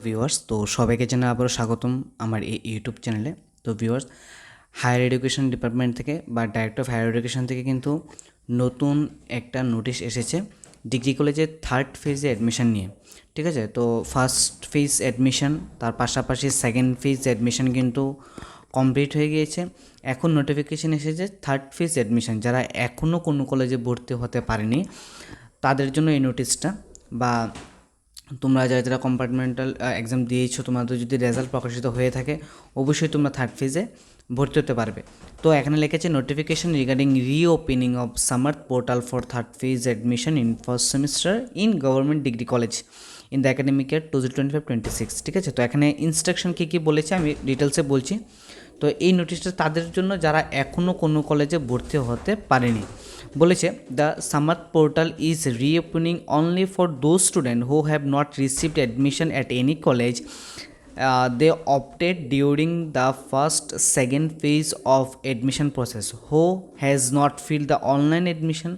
Viewers তো সবাইকে জানা আবারও স্বাগতম আমার এই ইউটিউব চ্যানেলে তো ভিউয়ার্স হায়ার এডুকেশন ডিপার্টমেন্ট থেকে বা ডাইরেক্টর অফ হায়ার এডুকেশন থেকে কিন্তু নতুন একটা নোটিশ এসেছে ডিগ্রি কলেজে থার্ড ফেজে অ্যাডমিশন নিয়ে। ঠিক আছে? তো ফার্স্ট ফেজ অ্যাডমিশন তার পাশাপাশি সেকেন্ড ফেজ অ্যাডমিশন কিন্তু কমপ্লিট হয়ে গিয়েছে। এখন নোটিফিকেশন এসেছে থার্ড ফেজ অ্যাডমিশন যারা এখনও কোনো কলেজে ভর্তি হতে পারেনি, তাদের জন্য এই নোটিশটা বা তোমরা যারা যারা কম্পার্টমেন্টাল এক্সাম দিয়েছ, তোমাদের যদি রেজাল্ট প্রকাশিত হয়ে থাকে, অবশ্যই তোমরা থার্ড ফেজে ভর্তি হতে পারবে। তো এখানে লিখেছে notification regarding reopening of Samarth portal for third phase admission in first semester in government degree college in the academic year two twenty five twenty six ঠিক আছে? তো এখানে ইনস্ট্রাকশন কী কী বলেছে আমি ডিটেলসে বলছি। তো এই নোটিশটা তাদের জন্য যারা এখনও কোনো কলেজে ভর্তি হতে পারেনি। বলেছে the Samarth portal is reopening only for those student who have not received admission at any college they opted during the first second phase of admission process who has not fill the online admission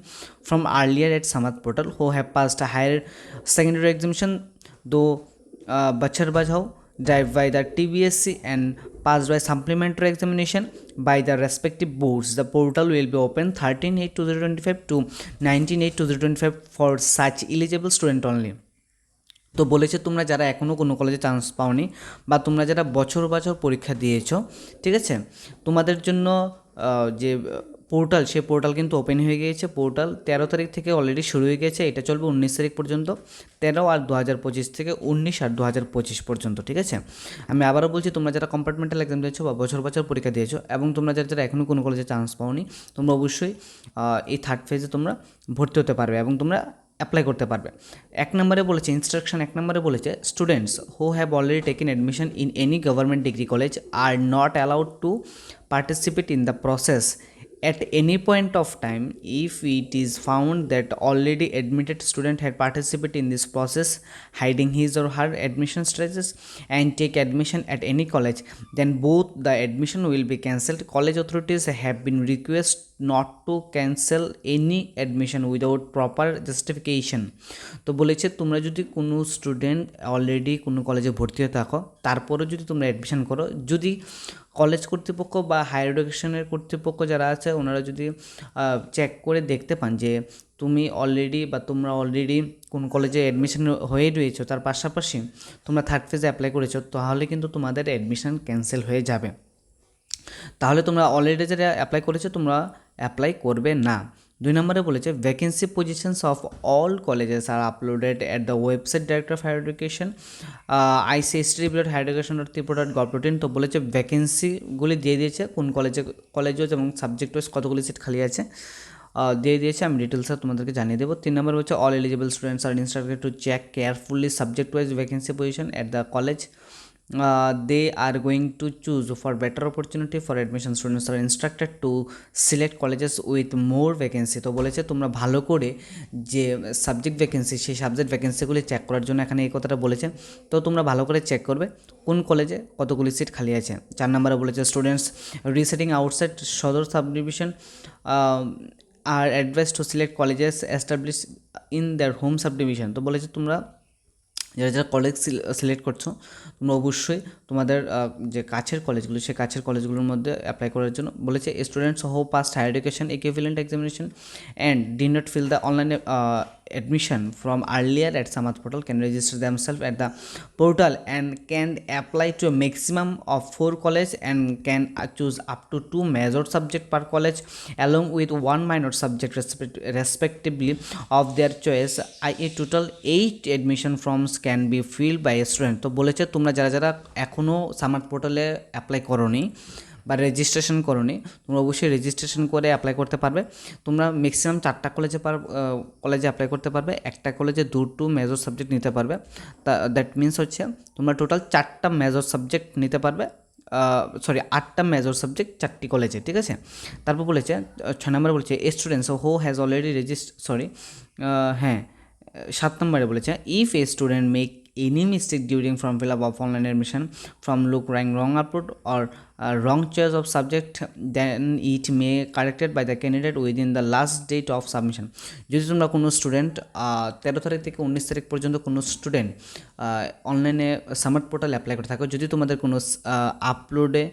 from earlier at Samarth portal who have passed higher secondary examination দো বছর বাজাও drive by the tbsc and passed by supplementary examination by the respective boards the portal will be open 13 8 2025 to 19 8 2025 for such eligible student only তো বলেছে তোমরা যারা এখনও কোনো কলেজে চান্স পাওনি বা তোমরা যারা বছর বছর পরীক্ষা দিয়েছ ঠিক আছে তোমাদের জন্য যে পোর্টাল, সে পোর্টাল কিন্তু ওপেন হয়ে গিয়েছে। পোর্টাল তেরো তারিখ থেকে অলরেডি শুরু হয়ে গেছে এটা চলবে উনিশ তারিখ পর্যন্ত। তেরো আর দু হাজার পঁচিশ থেকে উনিশ আর দু হাজার পঁচিশ পর্যন্ত, ঠিক আছে? আমি আবারও বলছি, তোমরা যারা কম্পার্টমেন্টাল এক্সাম দিয়েছ বা বছর বছর পরীক্ষা দিয়েছ এবং তোমরা যারা যারা এখনও কোনো কলেজে চান্স পাওনি, তোমরা অবশ্যই এই থার্ড ফেজে তোমরা ভর্তি হতে পারবে এবং তোমরা অ্যাপ্লাই করতে পারবে। এক নম্বরে বলেছে ইনস্ট্রাকশন এক নম্বরে বলেছে students who have already taken admission in any government degree college are not allowed to participate in the process at any point of time if it is found that already admitted student had participated in this process hiding his or her admission status and take admission at any college then both the admission will be cancelled college authorities have been requested not to cancel any admission without proper justification তো বলেছে তোমরা যদি কোনো student already কোনো কলেজে ভর্তি হয়ে থাকো তারপরে যদি তোমরা অ্যাডমিশন করো যদি কলেজ কর্তৃপক্ষ বা হায়ার এডুকেশনের কর্তৃপক্ষ যারা আছে, ওনারা যদি চেক করে দেখতে পান যে তুমি অলরেডি বা তোমরা অলরেডি কোন কলেজে অ্যাডমিশন হয়ে রয়েছো, তার পাশাপাশি তোমরা থার্ড ফেজে অ্যাপ্লাই করেছ, তাহলে কিন্তু তোমাদের অ্যাডমিশন ক্যান্সেল হয়ে যাবে। তাহলে তোমরা অলরেডি যারা অ্যাপ্লাই করেছ, তোমরা অ্যাপ্লাই করবে না। দুই নম্বরে বলেছে vacancy positions of all colleges are uploaded at the website director of higher education ICST dot higher education dot Tripura dot gov dot in তো বলেছে ভ্যাকেন্সিগুলি দিয়ে দিয়েছে, কোন কলেজে কলেজ ওয়াইজ এবং সাবজেক্ট ওয়াইজ কতগুলি সিট খালি আছে দিয়ে দিয়েছে, আমি ডিটেলসে তোমাদেরকে জানিয়ে দেবো। তিন নম্বর হচ্ছে all eligible students are instructed to check carefully subject wise vacancy position at the college they are going to choose for better opportunity for admission students are instructed to colleges with more vacancy. তো বলেছে তোমরা ভালো করে যে subject vacancy সেই subject ভ্যাকেন্সিগুলি check করার জন্য এখানে এই কথাটা বলেছে। তো তোমরা ভালো করে চেক করবে কোন কলেজে কতগুলি সিট খালি আছে। চার নম্বরে বলেছে students residing outside Sadar sub division are advise to select colleges establish in their home sub division তো বলেছে তোমরা যারা যারা কলেজ সিলেক্ট করছ, তোমরা অবশ্যই তোমাদের যে কাছের কলেজগুলো সে কাছের কলেজগুলোর মধ্যে অ্যাপ্লাই করার জন্য বলেছে students who passed higher education equivalent examination and did not fill the online admission from earlier at Samath portal can register themselves at the portal and can apply to a maximum of four college and can uh, choose up to two major subject per college along with one minor subject respect- respectively of their choice i.e. total eight admission forms can be filled by a student তো বলেছে তোমরা যারা যারা এখনও সামার্ট পোর্টালে apply করোনি বা registration করোনি, তোমরা অবশ্যই রেজিস্ট্রেশন করে অ্যাপ্লাই করতে পারবে। তোমরা ম্যাক্সিমাম চারটা কলেজে পার কলেজে অ্যাপ্লাই করতে পারবে, একটা কলেজে দুটো মেজর সাবজেক্ট নিতে পারবে। তা দ্যাট মিন্স হচ্ছে তোমরা টোটাল চারটা মেজর সাবজেক্ট নিতে পারবে সরি আটটা মেজর সাবজেক্ট চারটি কলেজে ঠিক আছে? তারপর বলেছে ছয় নম্বরে বলেছে স্টুডেন্টস হো হ্যাজ অলরেডি রেজিস্ট সরি হ্যাঁ সাত নম্বরে বলেছে if a student make any mistake during form fill up of online admission from look rank wrong upload or uh, wrong choice of subject then it may corrected by the candidate within the last date of submission যদি তোমরা কোনো student তেরো তারিখ থেকে উনিশ তারিখ পর্যন্ত কোনো স্টুডেন্ট অনলাইনে সামার্ট পোর্টাল অ্যাপ্লাই করে থাকো যদি তোমাদের কোনো আপলোডে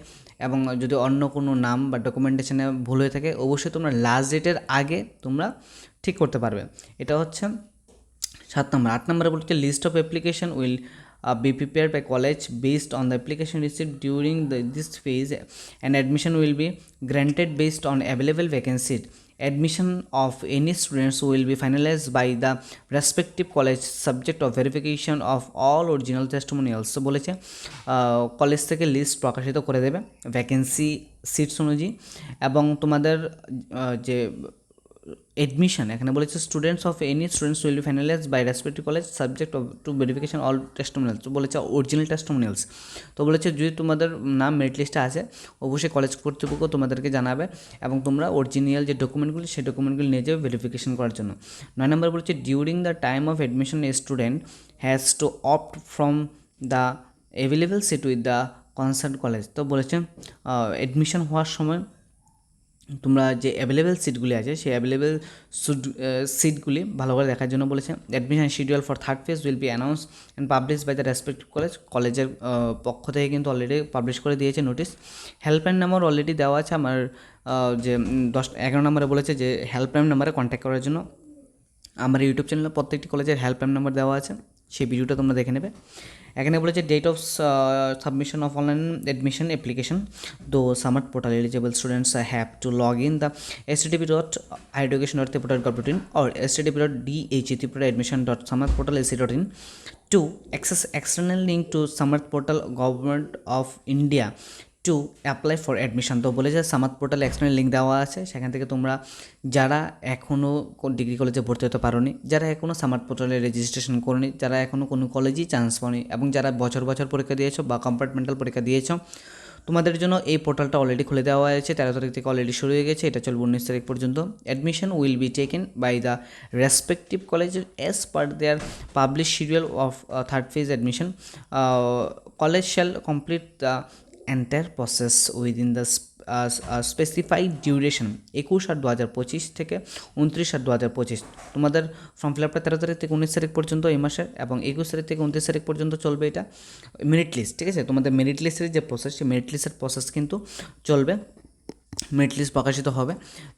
এবং যদি অন্য কোনো নাম বা ডকুমেন্টেশনে ভুল হয়ে থাকে অবশ্যই তোমরা লাস্ট ডেটের আগে তোমরা ঠিক করতে পারবে এটা হচ্ছে সাত নম্বর। আট নম্বরে বলছে list of application will be prepare by college based on the application receive during the this phase and admission will be granted based on available admission of any students will be finalized by the respective college, subject of verification of all original testimonials তো বলেছে। College থেকে list প্রকাশিত করে দেবে vacancy seats অনুযায়ী। এবং তোমাদের যে এডমিশন এখানে বলেছে students of any students will be finalize by respective college subject of to verification all testimonials তো বলেছে অরিজিনাল টেস্টমোনিয়ালস তো বলেছে যদি তোমাদের নাম মেরিট লিস্টে আছে, অবশ্যই কলেজ কর্তৃপক্ষ তোমাদেরকে জানাবে এবং তোমরা অরিজিনাল যে ডকুমেন্টগুলি সেই ডকুমেন্টগুলি নিয়ে যাবে ভেরিফিকেশন করার জন্য। নয় নম্বর বলেছে during the time of admission a student has to opt from the available seat with the concerned college তো বলেছে অ্যাডমিশন হওয়ার সময় তোমরা যে অ্যাভেলেবেল সিটগুলি আছে, সেই অ্যাভেলেবেল সিটগুলি ভালো করে দেখার জন্য বলেছে। Admission schedule for third phase will be announce and publish by the respective college কলেজের পক্ষ থেকে কিন্তু অলরেডি পাবলিশ করে দিয়েছে নোটিশ হেল্পলাইন নাম্বার অলরেডি দেওয়া আছে আমার যে দশ, এগারো নম্বরে বলেছে যে হেল্পলাইন নাম্বারে কন্ট্যাক্ট করার জন্য। আমার ইউটিউব চ্যানেলে প্রত্যেকটি কলেজের হেল্পলাইন নাম্বার দেওয়া আছে। সেই ভিডিওটা তোমরা দেখে নেবে। এখানে বলেছে date of submission of online admission application through Samarth portal eligible students have to log in the S TP dot high education dot Tripura dot in or S TP dot D H Tripura admission dot Samarth portal AC dot in to access external link to Samarth portal government of India to apply for admission তো বলেছে সামাদ পোর্টালে external link দেওয়া আছে, সেখান থেকে তোমরা যারা এখনও ডিগ্রি কলেজে ভর্তি হতে পারোনি, যারা এখনও সামাদ পোর্টালে রেজিস্ট্রেশন করনি, যারা এখনও কোনো কলেজেই চান্স পাওনি, এবং যারা বছর বছর পরীক্ষা দিয়েছ বা কম্পার্টমেন্টাল পরীক্ষা দিয়েছ, তোমাদের জন্য এই পোর্টালটা অলরেডি খুলে দেওয়া হয়েছে। তেরো তারিখ থেকে অলরেডি শুরু হয়ে গেছে, এটা চলবে উনিশ তারিখ পর্যন্ত। Admission will be taken by the respective কলেজের as per their publish schedule of third phase admission college shall complete the entire process within the specified duration একুশ আট দু হাজার পঁচিশ থেকে উনত্রিশ আট দু হাজার পঁচিশ। তোমাদের ফর্ম ফিল আপটা তেরো তারিখ থেকে উনিশ তারিখ পর্যন্ত এই মাসের এবং একুশ তারিখ থেকে উনত্রিশ তারিখ পর্যন্ত চলবে এটা মেরিট লিস্ট ঠিক আছে? তোমাদের মেরিট লিস্টের যে প্রসেস সেই মেরিট লিস্টের প্রসেস কিন্তু চলবে। মেরিট লিস্ট প্রকাশিত হবে।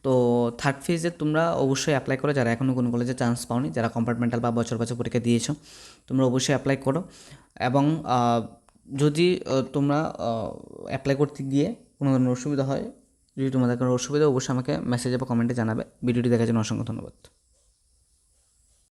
তো থার্ড ফেজে তোমরা অবশ্যই অ্যাপ্লাই করো। যারা এখনও কোনো কলেজে চান্স পাওনি, যারা কম্পার্টমেন্টাল বা বছর বছর পরীক্ষা দিয়েছ, তোমরা অবশ্যই অ্যাপ্লাই করো। এবং যদি তোমরা অ্যাপ্লাই করতে গিয়ে কোনো ধরনের অসুবিধা হয়, যদি তোমাদের কোনো অসুবিধা অবশ্যই আমাকে মেসেজে বা কমেন্টে জানাবে। ভিডিওটি দেখার জন্য অসংখ্য ধন্যবাদ।